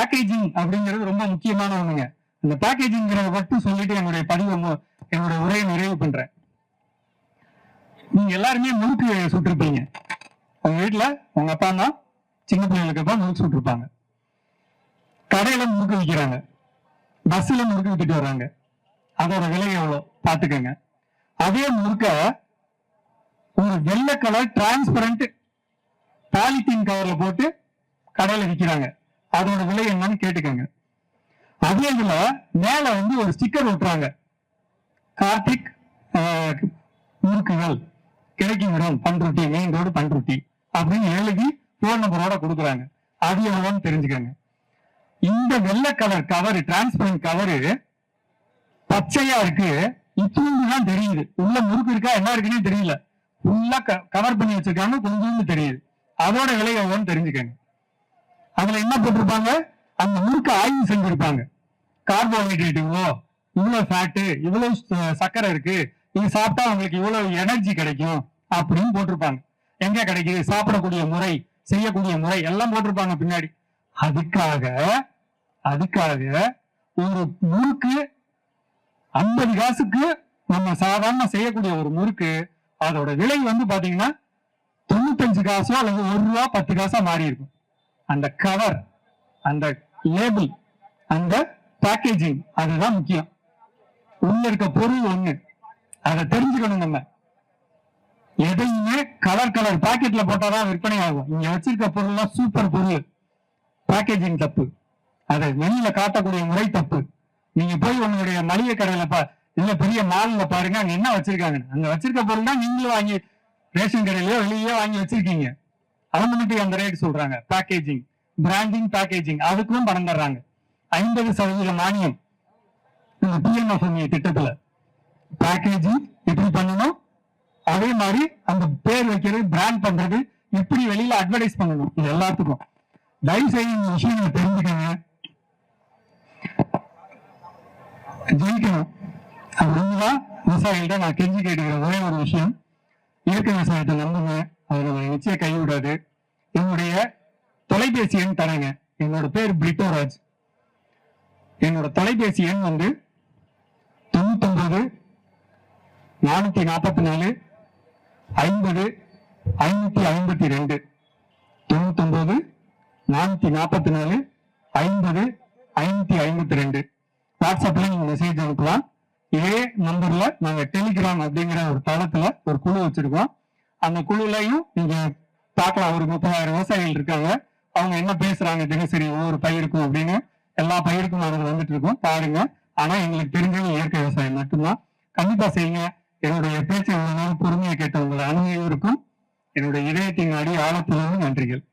Packaging அப்படிங்கிறது ரொம்ப முக்கியமான ஒண்ணுங்க இந்த பேக்கேஜிங்கிறத மட்டும் சொல்லிட்டு என்னுடைய பதிவு என்னோட உரையை நிறைவு பண்றேன். நீங்க எல்லாருமே முறுக்கு சுட்டிருப்பீங்க. உங்க வீட்டுல உங்க அப்பா அம்மா சின்ன பிள்ளைகளுக்கு அப்பா முறுக்கு சுட்டிருப்பாங்க. கடையில முறுக்கு விற்கிறாங்க பஸ்ல முறுக்கு வித்துட்டு வர்றாங்க அதோட விலை எவ்வளவு பாத்துக்கோங்க அதே முறுக்க ஒரு வெள்ளை கலர் டிரான்ஸ்பரண்ட் பாலித்தீன் கவர்ல போட்டு கடையில விக்கிறாங்க. அதோட விலை என்னன்னு கேட்டுக்கோங்க. அதே இதுல மேல வந்து ஒரு ஸ்டிக்கர் விட்டுறாங்க கார்த்திக் ஆஹ், முறுக்குகள் கிடைக்கும் இடம் பண்ருட்டி மெயின் ரோடு பண்ருட்டி அப்படின்னு எழுதி போன் நம்பரோட கொடுக்குறாங்க. அது எவ்வளோன்னு தெரிஞ்சுக்கோங்க. இந்த வெள்ளை கலர் கவரு டிரான்ஸ்பரண்ட் கவரு பச்சையா இருக்கு. இத்தூண்டு தான் தெரியுது. உள்ள முறுக்கு இருக்கா என்ன இருக்குன்னே தெரியல. ஃபுல்லா கவர் பண்ணி வச்சிருக்காங்க கொஞ்சம் தெரியுது. அதோட விலை எவ்வளோன்னு தெரிஞ்சுக்கோங்க. அதுல என்ன போட்டிருப்பாங்க? அந்த முறுக்கு ஆய்வு செஞ்சிருப்பாங்க. கார்போஹைட்ரேட் இவ்வளோ இவ்வளவு ஃபேட்டு இவ்வளவு சக்கரை சர்க்கரை இருக்கு. இது சாப்பிட்டா உங்களுக்கு இவ்வளவு எனர்ஜி கிடைக்கும் அப்படின்னு போட்டிருப்பாங்க. எங்க கிடைக்குது? சாப்பிடக்கூடிய முறை செய்யக்கூடிய முறை எல்லாம் போட்டிருப்பாங்க பின்னாடி. அதுக்காக அதுக்காக ஒரு முறுக்கு ஐம்பது காசுக்கு நம்ம சாதாரண செய்யக்கூடிய ஒரு முறுக்கு அதோட விலை வந்து பாத்தீங்கன்னா தொண்ணூத்தஞ்சு காசோ அல்லது ஒரு ரூபா பத்து காசா மாறி இருக்கும் அந்த கவர் அந்த லேபிள் அந்த பேக்கேஜிங் அதுதான் முக்கியம். உள்ள இருக்க பொருள் ஒண்ணு. அதை தெரிஞ்சுக்கணும் நம்ம. எதையுமே கலர் கலர் பாக்கெட்ல போட்டாதான் விற்பனை ஆகும். இங்க வச்சிருக்க பொருள்லாம் சூப்பர் பொருள். பேக்கேஜிங் தப்பு. அதை வெளியில காட்டக்கூடிய முறை தப்பு. நீங்க போய் உங்களுடைய மளிகை கடையில பா இல்ல பெரிய மால்ல பாருங்க அங்க என்ன வச்சிருக்காங்க அங்க வச்சிருக்க பொருள் தான் நீங்களும் வாங்கி ரேஷன் கடையிலயோ வெளியே வாங்கி வச்சிருக்கீங்க. அவங்க மட்டும் அந்த ரேட் சொல்றாங்க. பேக்கேஜிங் பிராண்டிங் பேக்கேஜிங் அதுக்கும் பணம் தர்றாங்க. ஐம்பது சதவீத மானியம். இந்த பிஎம்எஃப்எம்இ திட்டத்துல. பேக்கேஜிங் எப்படி பண்ணணும்? அதே மாதிரி அந்த பேர் வைக்கிறது பிராண்ட் பண்றது எப்படி வெளியில அட்வர்டைஸ் பண்ணணும்? இது எல்லாத்துக்கும். தயவு செய்து இந்த விஷயங்களை தெரிஞ்சுக்கங்க. ஜெயிக்கணும். அது ஒண்ணுதான். விவசாயிகள்ட்ட நான் கெஞ்சி கேட்டுக்கிற ஒரே ஒரு விஷயம். இயற்கை விவசாயத்தை நம்புங்க. அதுல நிச்சயம் கைவிடாது என்னுடைய தொலைபேசி எண் தரேங்க. என்னோட பேர் பிரிட்டோராஜ் என்னோட தொலைபேசி எண் வந்து தொண்ணூத்தொன்பது நானூத்தி நாற்பத்தி நாலு ஐம்பது ஐநூத்தி ஐம்பத்தி ரெண்டு தொண்ணூத்தொன்பது நானூத்தி நாற்பத்தி நாலு ஐம்பது ஐநூத்தி ஐம்பத்தி ரெண்டு வாட்ஸ்அப்ல நீங்க மெசேஜ் அனுப்பலாம். இதே நம்பர்ல நாங்க டெலிகிராம் அப்படிங்கிற ஒரு தளத்துல ஒரு குழு வச்சிருக்கோம். அந்த குழுலையும் நீங்க பார்க்கலாம். ஒரு முப்பதாயிரம் விவசாயிகள் இருக்காங்க. அவங்க என்ன பேசுறாங்க தினசரி ஒவ்வொரு பயிருக்கும் அப்படின்னு எல்லா பயிருக்கும் நாங்கள் வந்துட்டு இருக்கோம். பாருங்க. ஆனா எங்களுக்கு தெரிஞ்சது இயற்கை விவசாயம் மட்டும்தான். கண்டிப்பா செய்யுங்க. என்னுடைய பேச்சு பொறுமையை கேட்ட உங்கள் இருக்கும். என்னுடைய இதயத்தின் அடி ஆழத்திலிருந்து நன்றிகள்.